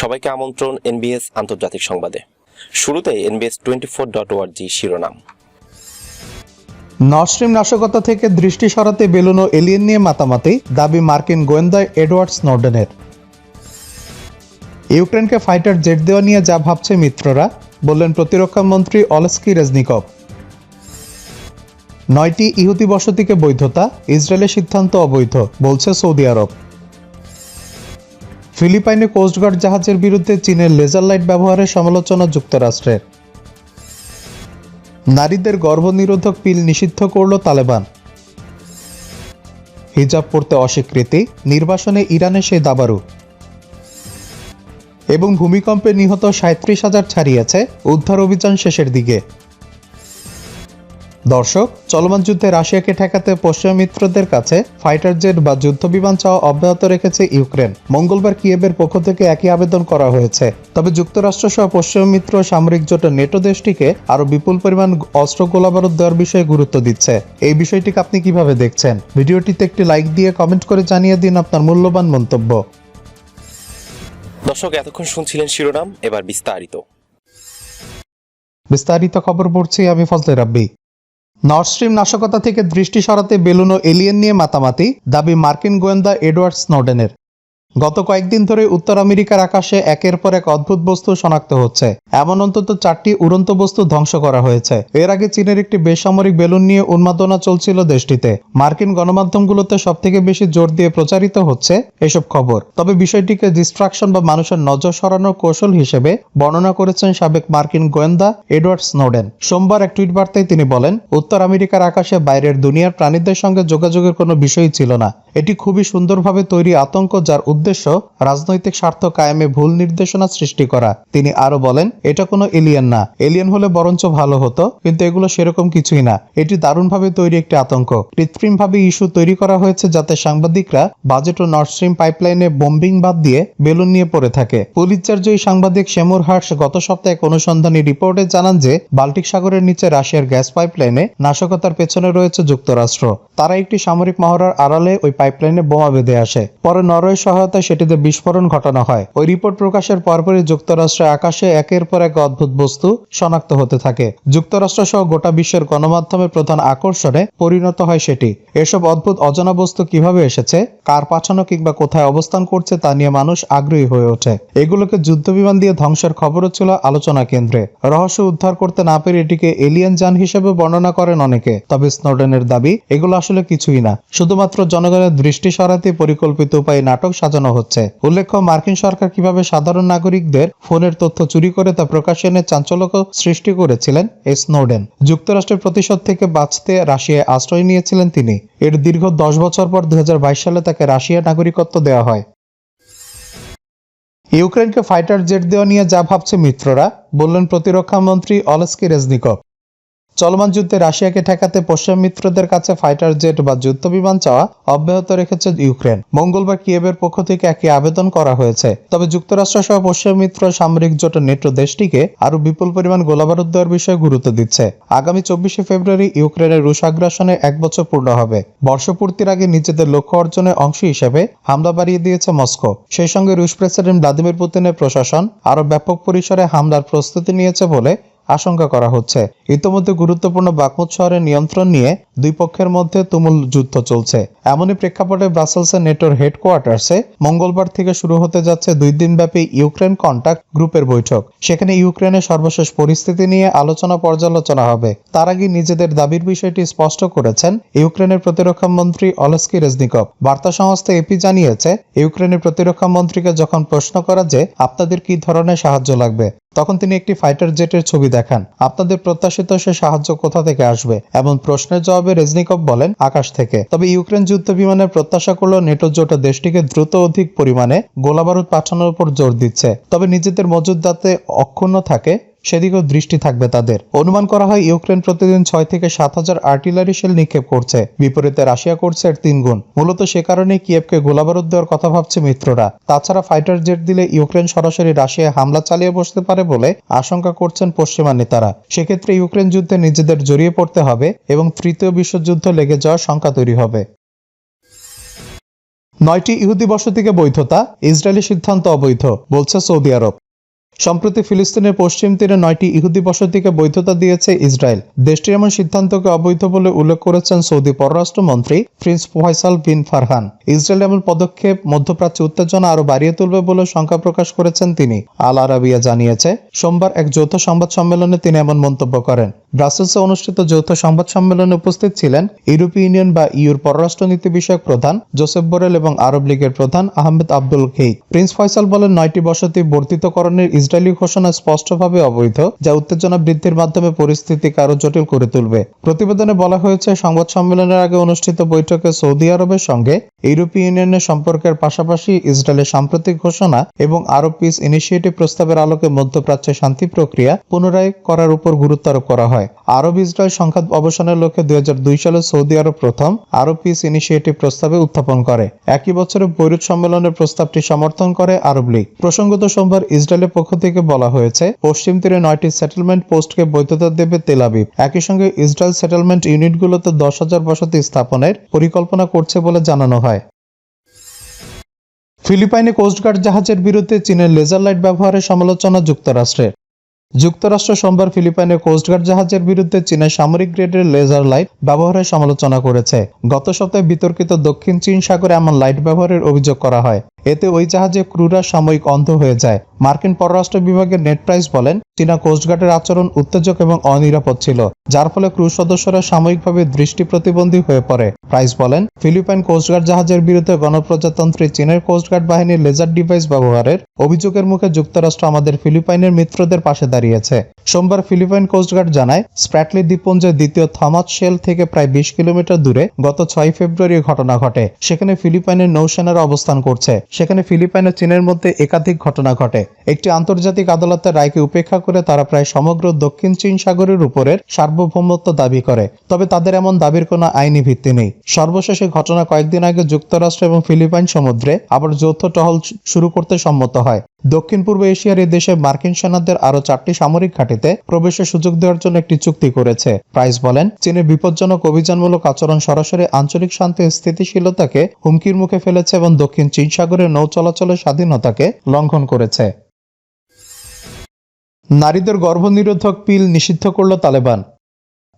সবাইকে আমন্ত্রণ এনবিএস আন্তর্জাতিক সংবাদে। শুরুতে এনবিএস টোয়েন্টি ফোর ডট ওয়ার্জি শিরোনাম। নর্ডস্ট্রিম নাশকতা থেকে দৃষ্টি সরাতে বেলুনো এলিয়েন নিয়ে মাতামাতি, দাবি মার্কিন গোয়েন্দা এডওয়ার্ড স্নোডেনের। ইউক্রেনকে ফাইটার জেট দেওয়া নিয়ে যা ভাবছে মিত্ররা, বললেন প্রতিরক্ষা মন্ত্রী অলস্কি রেজনিকভ নয়টি ইহুদি বসতিকে বৈধতা, ইসরায়েলের সিদ্ধান্ত অবৈধ, বলছে সৌদি আরব। ফিলিপাইনে কোস্টগার্ড জাহাজের বিরুদ্ধে চীনের লেজার লাইট ব্যবহারের সমালোচনা যুক্তরাষ্ট্রের। নারীদের গর্ভনিরোধক পিল নিষিদ্ধ করল তালেবান। হিজাব পড়তে অস্বীকৃতি, নির্বাসনে ইরানে সেই দাবারু এবং ভূমিকম্পে নিহত সাঁত্রিশ হাজার ছাড়িয়েছে, উদ্ধার অভিযান শেষের দিকে। দর্শক চলমান যুদ্ধে রাশিয়াকে ঠেকাতে পশ্চিমা মিত্রদের কাছে ফাইটার জেট বা যুদ্ধবিমান চাওয়া অব্যাহত রেখেছে ইউক্রেন। মঙ্গলবার কিয়েবের পক্ষ থেকে একই আবেদন করা হয়েছে। তবে যুক্তরাষ্ট্র সহ পশ্চিমা মিত্র সামরিক জোটের নেটো দেশটিকে আরও বিপুল পরিমাণ অস্ত্র গোলাবারুদ দেওয়ার বিষয়ে গুরুত্ব দিচ্ছে। এই বিষয়টিকে আপনি কীভাবে দেখছেন? ভিডিওটিতে একটি লাইক দিয়ে কমেন্ট করে জানিয়ে দিন আপনার মূল্যবান মন্তব্য। দর্শক এতক্ষণ শুনছিলেন শিরোনাম এবার বিস্তারিত। বিস্তারিত খবর পড়ছি আমি ফজলে রাব্বি। নর্ড স্ট্রিম নাশকতা থেকে দৃষ্টি সরাতে বেলুন ও এলিয়েন নিয়ে মাতামাতি, দাবি মার্কিন গোয়েন্দা এডওয়ার্ড স্নোডেনের। গত কয়েকদিন ধরে উত্তর আমেরিকার আকাশে একের পর এক অদ্ভুত বস্তু শনাক্ত হচ্ছে। এমন অন্তত চারটি উড়ন্ত বস্তু ধ্বংস করা হয়েছে। এর আগে চীনের একটি বেসামরিক বেলুন নিয়ে উন্মাদনা চলছিল দেশটিতে। মার্কিন গণমাধ্যমগুলোতে সব থেকে বেশি জোর দিয়ে প্রচারিত হচ্ছে এসব খবর। তবে বিষয়টিকে ডিস্ট্রাকশন বা মানুষের নজর সরানোর কৌশল হিসেবে বর্ণনা করেছেন সাবেক মার্কিন গোয়েন্দা এডওয়ার্ড স্নোডেন। সোমবার এক টুইট বার্তায় তিনি বলেন, উত্তর আমেরিকার আকাশে বাইরের দুনিয়ার প্রাণীদের সঙ্গে যোগাযোগের কোনো বিষয়ই ছিল না। এটি খুবই সুন্দরভাবে তৈরি আতঙ্ক যার উদ্দেশ্য রাজনৈতিক স্বার্থ কায়েমে ভুল নির্দেশনা সৃষ্টি করা। তিনি আরও বলেন এটা কোনো এলিয়েন না। এলিয়েন হলে বরঞ্চ ভালো হতো, কিন্তু এগুলো সেরকম কিছুই না। এটি দারুণভাবে তৈরি একটি আতঙ্ক। কৃত্রিমভাবে ইস্যু তৈরি করা হয়েছে যাতে সাংবাদিকরা বাজেট ও নর্থ স্ট্রিম পাইপলাইনে বোম্বিং বাদ দিয়ে বেলুন নিয়ে পড়ে থাকে। পুলিচার জয়ী সাংবাদিক শেমুর হার্স গত সপ্তাহে এক অনুসন্ধানী রিপোর্টে জানান যে, বাল্টিক সাগরের নিচে রাশিয়ার গ্যাস পাইপলাইনে নাশকতার পেছনে রয়েছে যুক্তরাষ্ট্র। তারা একটি সামরিক মহড়ার আড়ালে ওই পাইপলাইনে বোমা বেঁধে আসে। পরে নরওয়ের সহায়তায় সেটিতে বিস্ফোরণ ঘটানো হয়। ওই রিপোর্ট প্রকাশের পরপরই যুক্তরাষ্ট্রের আকাশে একের পর এক অদ্ভুত বস্তু শনাক্ত হতে থাকে। যুক্তরাষ্ট্র সহ গোটা বিশ্বের গণমাধ্যমের প্রধান আকর্ষণে পরিণত হয় সেটি। এসব অদ্ভুত অজানা বস্তু কীভাবে এসেছে, কার পাঠানো কিংবা কোথায় অবস্থান করছে তা নিয়ে মানুষ আগ্রহী হয়ে ওঠে। এগুলোকে যুদ্ধবিমান দিয়ে ধ্বংসের খবরও ছিল আলোচনা কেন্দ্রে। রহস্য উদ্ধার করতে না পেরে এটিকে এলিয়েন যান হিসেবে বর্ণনা করেন অনেকে, তবে স্নোডেনের দাবি, এগুলো আসলে কিছুই না। শুধুমাত্র জনগণের দৃষ্টি সরাতে পরিকল্পিত উপায়ে নাটক সাজানো হচ্ছে। উল্লেখ্য, মার্কিন সরকার কীভাবে সাধারণ নাগরিকদের ফোনের তথ্য চুরি করে তা প্রকাশনে চাঞ্চল্য সৃষ্টি করেছিলেন স্নোডেন। যুক্তরাষ্ট্রের প্রতিশোধ থেকে বাঁচতে রাশিয়ায় আশ্রয় নিয়েছিলেন তিনি। এর দীর্ঘ দশ বছর পর দু হাজার বাইশ সালে তাকে রাশিয়া নাগরিকত্ব দেওয়া হয়। ইউক্রেনকে ফাইটার জেট দেওয়া নিয়ে যা ভাবছে মিত্ররা, বললেন প্রতিরক্ষামন্ত্রী অলস্কি রেজনিকভ। চলমান যুদ্ধে রাশিয়াকে ঠেকাতে পশ্চিম মিত্রদের কাছে ফাইটার জেট বা যুদ্ধ বিমান চাওয়া অব্যাহত রেখেছে ইউক্রেন। মঙ্গলবার কিয়েবের পক্ষ থেকে একই আবেদন করা হয়েছে। তবে যুক্তরাষ্ট্র সহ পশ্চিম মিত্র সামরিক জোট নেটো দেশটিকে আরও বিপুল পরিমাণ গোলাবারুদ দেওয়ার বিষয়ে গুরুত্ব দিচ্ছে। আগামী চব্বিশে ফেব্রুয়ারি ইউক্রেনের রুশ আগ্রাসনে এক বছর পূর্ণ হবে। বর্ষপূর্তির আগে নিজেদের লক্ষ্য অর্জনের অংশ হিসেবে হামলা বাড়িয়ে দিয়েছে মস্কো। সেই সঙ্গে রুশ প্রেসিডেন্ট ভ্লাদিমির পুতিনের প্রশাসন আরও ব্যাপক পরিসরে হামলার প্রস্তুতি নিয়েছে বলে আশঙ্কা করা হচ্ছে। ইতোমধ্যে গুরুত্বপূর্ণ বাকমুত শহরের নিয়ন্ত্রণ নিয়ে দুই পক্ষের মধ্যে তুমুল যুদ্ধ চলছে। এমনই প্রেক্ষাপটে ব্রাসেলসের নেটোর হেডকোয়ার্টার্সে মঙ্গলবার থেকে শুরু হতে যাচ্ছে দুই দিনব্যাপী ইউক্রেন কন্টাক্ট গ্রুপের বৈঠক। সেখানে ইউক্রেনের সর্বশেষ পরিস্থিতি নিয়ে আলোচনা পর্যালোচনা হবে। তার আগে নিজেদের দাবির বিষয়টি স্পষ্ট করেছেন ইউক্রেনের প্রতিরক্ষা মন্ত্রী অলস্কি রেজনিকভ। বার্তা সংস্থা এপি জানিয়েছে, ইউক্রেনের প্রতিরক্ষা মন্ত্রীকে যখন প্রশ্ন করা যে আপনাদের কি ধরনের সাহায্য লাগবে তখন তিনি একটি ফাইটার জেটের ছবি দেখান। আপনাদের প্রত্যাশিত সে সাহায্য কোথা থেকে আসবে? এবং প্রশ্নের জবাবে রেজনিকভ বলেন, আকাশ থেকে। তবে ইউক্রেন যুদ্ধ বিমানের প্রত্যাশা করল নেটো জোট দেশটিকে দ্রুত অধিক পরিমাণে গোলাবারুদ পাঠানোর উপর জোর দিচ্ছে। তবে নিজেদের মজুদ যাতে অক্ষুণ্ণ থাকে সেদিকেও দৃষ্টি থাকবে তাদের। অনুমান করা হয়, ইউক্রেন প্রতিদিন ছয় থেকে সাত হাজার আর্টিলারি শেল নিক্ষেপ করছে। বিপরীতে রাশিয়া করছে এর তিন গুণ। মূলত সে কারণে কিয়েভকে গোলাবারুদ দেওয়ার কথা ভাবছে মিত্ররা। তাছাড়া ফাইটার জেট দিলে ইউক্রেন সরাসরি রাশিয়ায় হামলা চালিয়ে বসতে পারে বলে আশঙ্কা করছেন পশ্চিমা নেতারা। সেক্ষেত্রে ইউক্রেন যুদ্ধে নিজেদের জড়িয়ে পড়তে হবে এবং তৃতীয় বিশ্বযুদ্ধ লেগে যাওয়ার শঙ্কা তৈরি হবে। নয়টি ইহুদি বসতিকে বৈধতা, ইসরায়েলি সিদ্ধান্ত অবৈধ, বলছে সৌদি আরব। সম্প্রতি ফিলিস্তিনের পশ্চিম তীরে নয়টি ইহুদি বসতিকে বৈধতা দিয়েছে ইসরায়েল। দেশটির এমন সিদ্ধান্তকে অবৈধ বলে উল্লেখ করেছেন সৌদি পররাষ্ট্রমন্ত্রী prince Faisal bin Farhan. Israel এমন পদক্ষেপ মধ্যপ্রাচ্যে উত্তেজনা আরও বাড়িয়ে তুলবে বলে শঙ্কা প্রকাশ করেছেন তিনি। আল আরাবিয়া জানিয়েছে, সোমবার এক যৌথ সংবাদ সম্মেলনে তিনি এমন মন্তব্য করেন। ব্রাসেলসে অনুষ্ঠিত যৌথ সংবাদ সম্মেলনে উপস্থিত ছিলেন ইউরোপীয় ইউনিয়ন বা ইউর পররাষ্ট্রনীতি বিষয়ক প্রধান জোসেফ বোরেল এবং আরব লীগের প্রধান আহমেদ আব্দুল খেই প্রিন্স ফয়সাল বলেন, নয়টি বসতি বর্ধিতকরণের ইসরায়েলি ঘোষণা স্পষ্টভাবে অবৈধ, যা উত্তেজনা বৃদ্ধির মাধ্যমে পরিস্থিতিকে আরও জটিল করে তুলবে। প্রতিবেদনে বলা হয়েছে, সংবাদ সম্মেলনের আগে অনুষ্ঠিত বৈঠকে সৌদি আরবের সঙ্গে ইউরোপীয় ইউনিয়নের সম্পর্কের পাশাপাশি ইসরায়েলের সাম্প্রতিক ঘোষণা এবং আরব পিস ইনিশিয়েটিভ প্রস্তাবের আলোকে মধ্যপ্রাচ্যে শান্তি প্রক্রিয়া পুনরায় করার উপর গুরুত্ব আরোপ করা হয়। আরব ইসরায়েল সংঘাত অবসানের লক্ষ্যে দুই হাজার দুই সালে সৌদি আরব প্রথম আরব পিস ইনিশিয়েটিভ প্রস্তাবে উত্থাপন করে। একই বছরে বৈরুত সম্মেলনের প্রস্তাবটি সমর্থন করে আরব লীগ। প্রসঙ্গত সোমবার ইসরায়েলের পক্ষ থেকে বলা হয়েছে, পশ্চিম তীরে নয়টি সেটেলমেন্ট পোস্টকে বৈধতা দেবে তেল আবিব। একই সঙ্গে ইসরায়েল সেটেলমেন্ট ইউনিটগুলোতে দশ হাজার বসতি স্থাপনের পরিকল্পনা করছে বলে জানানো হয়। ফিলিপাইনে কোস্টগার্ড জাহাজের বিরুদ্ধে চীনের লেজার লাইট ব্যবহারের সমালোচনা যুক্তরাষ্ট্রের। যুক্তরাষ্ট্র সোমবার ফিলিপাইনের কোস্টগার্ড জাহাজের বিরুদ্ধে চীনের সামরিক গ্রেডের লেজার লাইট ব্যবহারের সমালোচনা করেছে। গত সপ্তাহে বিতর্কিত দক্ষিণ চীন সাগরে এমন লাইট ব্যবহারের অভিযোগ করা হয়। এতে ওই জাহাজে ক্রুরা সাময়িক অন্ধ হয়ে যায়। মার্কিন পররাষ্ট্র বিভাগের নেট প্রাইস বলেন, চীনা কোস্টগার্ডের আচরণ উত্তেজক এবং অনিরাপদ ছিল, যার ফলে ক্রু সদস্যরা সাময়িকভাবে দৃষ্টি প্রতিবন্ধী হয়ে পড়ে। প্রাইস বলেন, ফিলিপাইন কোস্টগার্ড জাহাজের বিরুদ্ধে গণপ্রজাতন্ত্রী চীনের কোস্টগার্ড বাহিনীর লেজার ডিভাইস ব্যবহারের অভিযোগের মুখে যুক্তরাষ্ট্র আমাদের ফিলিপাইনের মিত্রদের পাশে দাঁড়িয়েছে। সোমবার ফিলিপাইন কোস্টগার্ড জানায়, স্প্র্যাটলি দ্বীপপুঞ্জের দ্বিতীয় থমাস শেল থেকে প্রায় বিশ কিলোমিটার দূরে গত ছয় ফেব্রুয়ারি ঘটনা ঘটে, সেখানে ফিলিপাইনের নৌসেনারা অবস্থান করছে। সেখানে ফিলিপাইন ও চীনের মধ্যে একাধিক ঘটনা ঘটে। একটি আন্তর্জাতিক আদালতের রায়কে উপেক্ষা করে তারা প্রায় সমগ্র দক্ষিণ চীন সাগরের উপরের সার্বভৌমত্ব দাবি করে, তবে তাদের এমন দাবির কোনো আইনি ভিত্তি নেই। সর্বশেষে ঘটনা কয়েকদিন আগে যুক্তরাষ্ট্র এবং ফিলিপাইন সমুদ্রে আবার যৌথ টহল শুরু করতে সম্মত হয়। দক্ষিণ পূর্ব এশিয়ার এই দেশে মার্কিন সেনাদের আরও চারটি সামরিক ঘাঁটিতে প্রবেশের সুযোগ দেওয়ার জন্য একটি চুক্তি করেছে। প্রাইস বলেন, চীনের বিপজ্জনক অভিযানমূলক আচরণ সরাসরি আঞ্চলিক শান্তি স্থিতিশীলতাকে হুমকির মুখে ফেলেছে এবং দক্ষিণ চীন সাগরের নৌ চলাচলের স্বাধীনতাকে লঙ্ঘন করেছে। নারীদের গর্ভনিরোধক পিল নিষিদ্ধ করল তালেবান।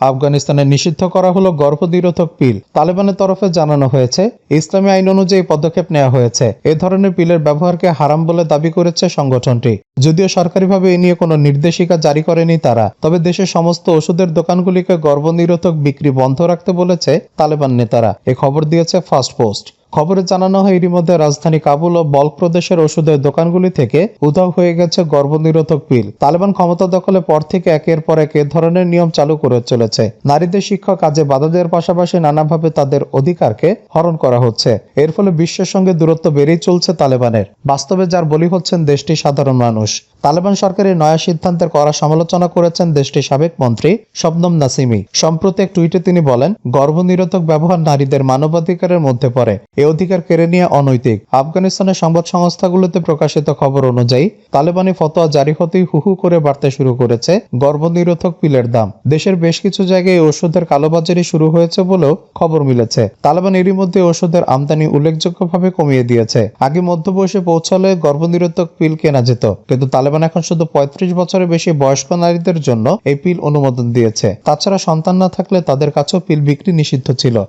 আফগানিস্তানে নিষিদ্ধ করা হলো গর্ভনিরোধক পিল। তালেবানের তরফে জানানো হয়েছে, ইসলামী আইন অনুযায়ী পদক্ষেপ নেওয়া হয়েছে। এ ধরনের পিলের ব্যবহারকে হারাম বলে দাবি করেছে সংগঠনটি। যদিও সরকারিভাবে এ নিয়ে কোনো নির্দেশিকা জারি করেনি তারা, তবে দেশের সমস্ত ওষুধের দোকানগুলিকে গর্ভনিরোধক বিক্রি বন্ধ রাখতে বলেছে তালেবান নেতারা। এ খবর দিয়েছে ফার্স্ট পোস্ট। খবরে জানানো হয়, এরই মধ্যে রাজধানী কাবুল ও বল্ক প্রদেশের ওষুধের দোকানগুলি থেকে উধাও হয়ে গেছে গর্ভনিরোধক পিল। তালেবান ক্ষমতা দখলের পর থেকে একের পর এক এ ধরনের নিয়ম চালু করে চলেছে। নারীদের শিক্ষা কাজে বাধা দেওয়ার পাশাপাশি নানাভাবে তাদের অধিকারকে হরণ করা হচ্ছে। এর ফলে বিশ্বের সঙ্গে দূরত্ব বেড়েই চলছে তালেবানের। বাস্তবে যার বলি হচ্ছেন দেশটির সাধারণ মানুষ। তালেবান সরকারের নয়া সিদ্ধান্তের করা সমালোচনা করেছেন দেশটির সাবেক মন্ত্রী শবনম নাসিমি। সম্প্রতি এক টুইটে তিনি বলেন, গর্ভনিরোধক ব্যবহার নারীদের মানবাধিকারের মধ্যে পড়ে। এ অধিকার কেড়ে নিয়ে অনৈতিক। আফগানিস্তানের সংবাদ সংস্থাগুলোতে প্রকাশিত খবর অনুযায়ী, তালেবানি ফতোয়া জারি হতেই হুহু করে বাড়তে শুরু করেছে গর্ভনিরোধক পিলের দাম। দেশের বেশ কিছু জায়গায় ওষুধের কালোবাজারি শুরু হয়েছে বলেও খবর মিলেছে। তালেবান এরই মধ্যে ওষুধের আমদানি উল্লেখযোগ্যভাবে কমিয়ে দিয়েছে। আগে মধ্যবয়সে পৌঁছালে গর্ভনিরোধক পিল কেনা যেত, কিন্তু তালেবান এখন শুধু পঁয়ত্রিশ বছরের বেশি বয়স্ক নারীদের জন্য এই পিল অনুমোদন দিয়েছে। তাছাড়া সন্তান না থাকলে তাদের কাছেও পিল বিক্রি নিষিদ্ধ ছিল।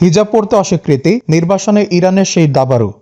হিজাব পড়তে অস্বীকৃতি, নির্বাসনে ইরানের সেই দাবারু।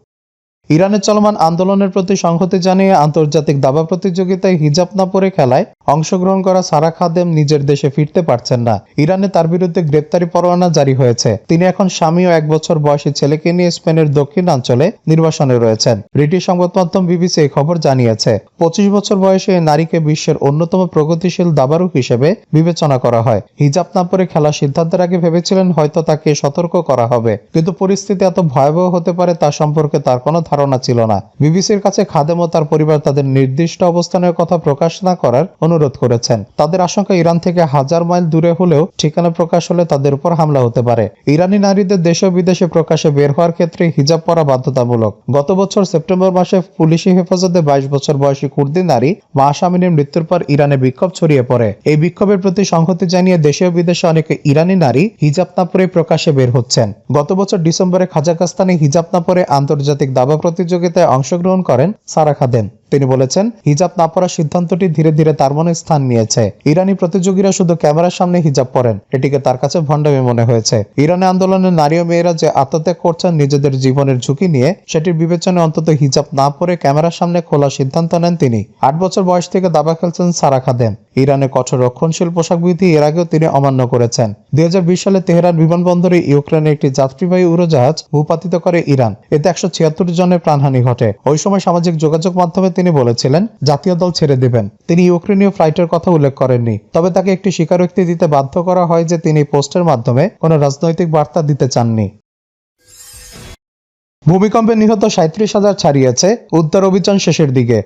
ইরানের চলমান আন্দোলনের প্রতি সংহতি জানিয়ে আন্তর্জাতিক দাবা প্রতিযোগিতায় হিজাব না পরে খেলায় অংশগ্রহণ করা সারা খাদেম নিজের দেশে ফিরতে পারছেন না। ইরানে তার বিরুদ্ধে গ্রেপ্তারি পরোয়ানা জারি হয়েছে। তিনি এখন স্বামী ও এক বছর বয়সী ছেলেকে নিয়ে স্পেনের দক্ষিণাঞ্চলে নির্বাসনে রয়েছেন। ব্রিটিশ সংবাদ মাধ্যম বিবিসি এই খবর জানিয়েছে, পঁচিশ বছর বয়সে এই নারীকে বিশ্বের অন্যতম প্রগতিশীল দাবারুক হিসেবে বিবেচনা করা হয়। হিজাব না পরে খেলার সিদ্ধান্তের আগে ভেবেছিলেন হয়তো তাকে সতর্ক করা হবে। কিন্তু পরিস্থিতি এত ভয়াবহ হতে পারে তা সম্পর্কে তার কোনো ধারণা ধারণা ছিল না। বিবিসির কাছে খাদেম ও তার পরিবার তাদের নির্দিষ্ট অবস্থানের কথা প্রকাশ না করার অনুরোধ করেছেন। তাদের আশঙ্কা ইরান থেকে হাজার মাইল দূরে হলেও ঠিকানা প্রকাশ হলে তাদের উপর হামলা হতে পারে। ইরানি নারীদের দেশ বিদেশে প্রকাশে বের হওয়ার ক্ষেত্রে হিজাব পরা বাধ্যতামূলক। গত বছর সেপ্টেম্বর মাসে পুলিশি হেফাজতে বাইশ বছর বয়সী কুর্দি নারী মাহসা আমিনের মৃত্যুর পর ইরানে বিক্ষোভ ছড়িয়ে পড়ে। এই বিক্ষোভের প্রতি সংহতি জানিয়ে দেশে ও বিদেশে অনেক ইরানি নারী হিজাব না পরে প্রকাশে বের হচ্ছেন। গত বছর ডিসেম্বরে খাজাকাস্তানে হিজাব না পরে আন্তর্জাতিক দাবা প্রতিযোগিতায় অংশগ্রহণ করেন সারা খাদেম তিনি বলেছেন, হিজাব না পরার সিদ্ধান্তটি ধীরে ধীরে তার মনে স্থান নিয়েছে। ইরানি প্রতিযোগীরা শুধু ক্যামেরার সামনে হিজাব পরেন, এটিকে তার কাছে ভণ্ডামি মনে হয়েছে। ইরানে আন্দোলনের নারী ও মেয়েরা যে আত্মত্যাগ করছেন, নিজেদের জীবনের ঝুঁকি নিয়ে, সেটির বিবেচনায় অন্তত হিজাব না পরে ক্যামেরার সামনে খোলা সিদ্ধান্ত নেন তিনি। আট বছর বয়স থেকে দাবা খেলছেন সারা খাদেম। ইরানে কঠোর রক্ষণশীল পোশাক বিধি এর আগেও তিনি অমান্য করেছেন। দুই হাজার বিশ সালে তেহরান বিমানবন্দরে ইউক্রেনের একটি যাত্রীবাহী উড়োজাহাজ ভূপাতিত করে ইরান। এতে একশো ছিয়াত্তর জনের প্রাণহানি ঘটে। ওই সময় সামাজিক যোগাযোগ মাধ্যমে তিনি বলেছিলেন, জাতীয় দল ছেড়ে দেবেন। তিনি ইউক্রেনীয় ফ্লাইটের কথা উল্লেখ করেননি, তবে তাকে একটি স্বীকারোক্তি দিতে বাধ্য করা হয় যে তিনি পোস্টের মাধ্যমে কোনো রাজনৈতিক বার্তা দিতে চাননি। ভূমিকম্পে নিহত সাঁত্রিশ হাজার ছাড়িয়েছে উদ্ধার অভিযান শেষের দিকে।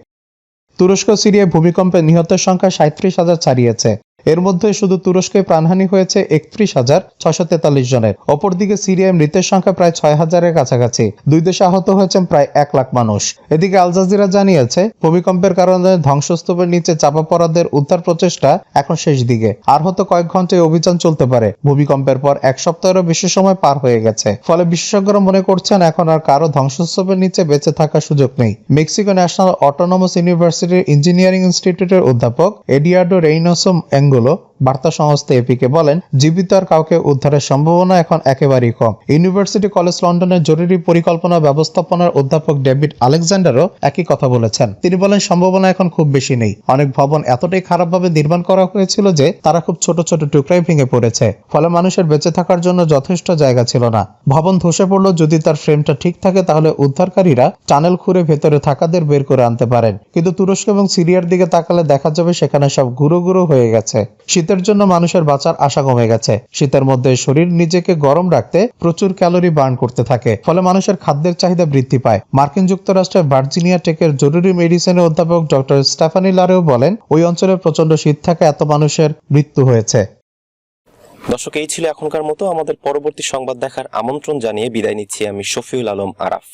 তুরস্ক সিরিয়ায় ভূমিকম্পে নিহতের সংখ্যা সাঁত্রিশ হাজার ছাড়িয়েছে। এর মধ্যে শুধু তুরস্কে প্রাণহানি হয়েছে একত্রিশ হাজার ছশো তেতাল্লিশ জনের। অপরদিকে সিরিয়ায় মৃতের সংখ্যা প্রায় ছয় হাজারের কাছাকাছি। দুই দেশে আহত হয়েছেন প্রায় এক লাখ মানুষ। এদিকে আল জাজিরা জানিয়েছে, ভূমিকম্পের কারণে ধ্বংসস্তূপের নিচে চাপা পড়াদের উদ্ধার প্রচেষ্টা এখন শেষ দিকে। আর হয়তো কয়েক ঘন্টায় অভিযান চলতে পারে। ভূমিকম্পের পর এক সপ্তাহেরও বেশি সময় পার হয়ে গেছে। ফলে বিশেষজ্ঞরা মনে করছেন, এখন আর কারও ধ্বংসস্তূপের নিচে বেঁচে থাকার সুযোগ নেই। মেক্সিকো ন্যাশনাল অটোনমাস ইউনিভার্সিটির ইঞ্জিনিয়ারিং ইনস্টিটিউটের অধ্যাপক এডিয়ার্ডো রেইনোসম রেইনোসো símbolo বার্তা সংস্থা এপিকে বলেন, জীবিত আর কাউকে উদ্ধারের সম্ভাবনা এখন একেবারেই কম। ইউনিভার্সিটি কলেজ লন্ডনের জরুরি পরিকল্পনা ব্যবস্থাপনার অধ্যাপক ডেভিড আলেকজান্ডারও একই কথা বলেছেন। তিনি বলেন, সম্ভাবনা এখন খুব বেশি নেই। অনেক ভবন এতটাই খারাপভাবে নির্মাণ করা হয়েছিল যে তারা খুব ছোট ছোট টুকরায় ভেঙে পড়েছে। ফলে মানুষের বেঁচে থাকার জন্য যথেষ্ট জায়গা ছিল না। ভবন ধসে পড়ল, যদি তার ফ্রেমটা ঠিক থাকে তাহলে উদ্ধারকারীরা টানেল খুঁড়ে ভেতরে থাকাদের বের করে আনতে পারেন। কিন্তু তুরস্ক এবং সিরিয়ার দিকে তাকালে দেখা যাবে সেখানে সব গুঁড়ো গুঁড়ো হয়ে গেছে। শীতের জন্য মানুষের বাঁচার আশা কমে গেছে। শীতের মধ্যে শরীর নিজেকে গরম রাখতে প্রচুর ক্যালোরি বার্ন করতে থাকে, ফলে মানুষের খাদ্যের চাহিদা বৃদ্ধি পায়। মার্কিন যুক্তরাষ্ট্রের ভার্জিনিয়া টেকের জরুরি মেডিসিনের অধ্যাপক ডক্টর স্টেফানি লারেও বলেন, ওই অঞ্চলে প্রচণ্ড শীত থাকে এত মানুষের মৃত্যু হয়েছে। দর্শক, এই ছিল এখনকার মতো। আমাদের পরবর্তী সংবাদ দেখার আমন্ত্রণ জানিয়ে বিদায় নিচ্ছি আমি শফিউল আলম আরাফ।